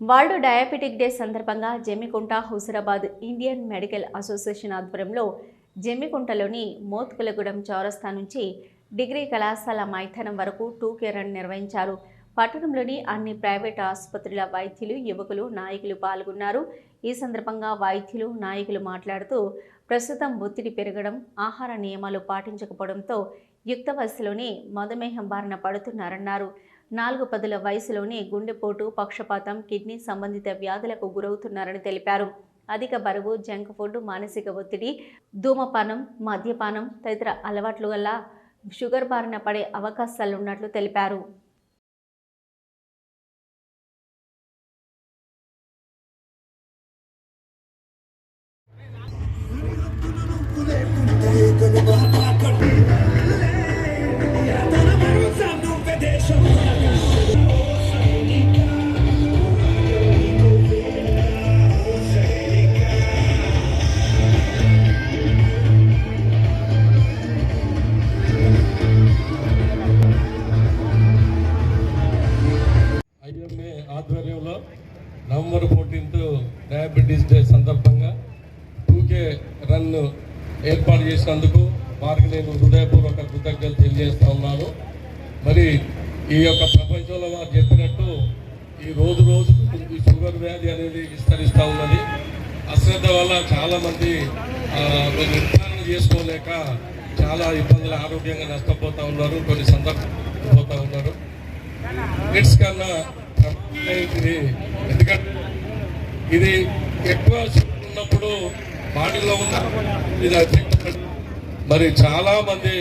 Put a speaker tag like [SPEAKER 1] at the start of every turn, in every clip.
[SPEAKER 1] World diabetic day సందర్భంగా Jammikunta Huzurabad Indian medical association ఆధ్వర్యంలో జమ్మికుంటలోని మోత్కులగూడెం చౌరస్తా నుంచి డిగ్రీ కళాశాల మైదానం వరకు టూ కేర్ రన్ నిర్వహించారు. పట్టణంలోని అన్ని ప్రైవేట్ ఆసుపత్రుల వైద్యులు యువకులు నాయకులు పాల్గొన్నారు. ఈ సందర్భంగా వైద్యులు నాయకులు మాట్లాడుతూ ప్రస్తుతం ఒత్తిడి పెరగడం ఆహార నియమాలు పాటించకపోవడంతో యుక్త వయసులోనే మధుమేహం బారిన పడుతున్నారన్నారు. నాలుగు పదుల వయసులోనే గుండెపోటు పక్షపాతం కిడ్నీ సంబంధిత వ్యాధులకు గురవుతున్నారని తెలిపారు. అధిక బరువు జంక్ ఫుడ్ మానసిక ఒత్తిడి ధూమపానం మద్యపానం తదితర అలవాట్ల వల్ల షుగర్ బారిన పడే అవకాశాలున్నట్లు తెలిపారు.
[SPEAKER 2] ఆధ్వర్యంలో నవంబర్ ఫోర్టీన్త్ డయాబెటీస్ డే సందర్భంగా టూకే రన్ ఏర్పాటు చేసినందుకు వారికి నేను హృదయపూర్వక కృతజ్ఞతలు తెలియజేస్తా ఉన్నాను. మరి ఈ యొక్క ప్రపంచంలో వారు చెప్పినట్టు ఈ రోజు రోజు ఈ షుగర్ వ్యాధి అనేది విస్తరిస్తూ ఉన్నది. అశ్రద్ధ వల్ల చాలామంది నిర్ధారణ చేసుకోలేక చాలా ఇబ్బందులు ఆరోగ్యంగా నష్టపోతూ ఉన్నారు కొన్ని సందర్భాలు పోతూ ఉన్నారు. కిడ్స్ కన్నా ఇది ఎందుకంటే ఇది ఎక్కువ ఉన్నప్పుడు బాడీలో ఉన్న ఇది ఎఫెక్ట్ మరి చాలా మంది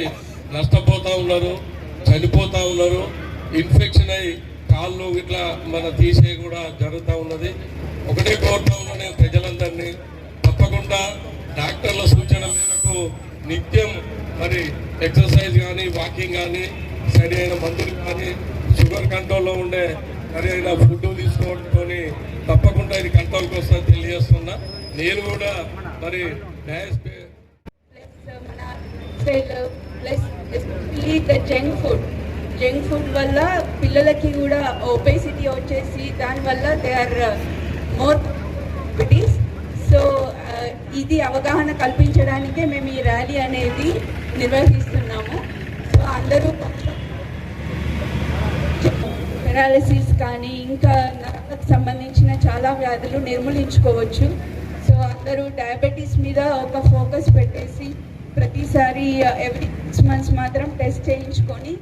[SPEAKER 2] నష్టపోతా ఉన్నారు చనిపోతా ఉన్నారు. ఇన్ఫెక్షన్ అయి కాళ్ళు ఇట్లా మన తీసే కూడా జరుగుతూ ఉన్నది. ఒకటే కోరుతా ఉన్నా ప్రజలందరినీ తప్పకుండా డాక్టర్ల సూచన మేరకు నిత్యం మరి ఎక్సర్సైజ్ కానీ వాకింగ్ కానీ సరి అయిన మందులు కానీ షుగర్ కంట్రోల్లో ఉండే సరి అయిన ఫుడ్ తీసుకోవడంతోనే తప్పకుండా ఇది కంట్రోల్కి వస్తా తెలియజేస్తున్నా. నేను కూడా మరి
[SPEAKER 3] plus the junk food junk food వల్ల పిల్లలకి కూడా ఒబేసిటీ వచ్చేసి దానివల్ల they are more diabetes so ఇది అవగాహన కల్పించడానికే మేము ఈ ర్యాలీ అనేది నిర్వహిస్తున్నాము. సో అందరూ పెరాలసిస్ కానీ ఇంకా నరాలకు సంబంధించిన చాలా వ్యాధులు నిర్మూలించుకోవచ్చు. సో అందరూ డయాబెటీస్ మీద ఒక ఫోకస్ పెట్టేసి ప్రతిసారి ఎవ్రీ సిక్స్ మంత్స్ మాత్రం టెస్ట్ చేయించుకొని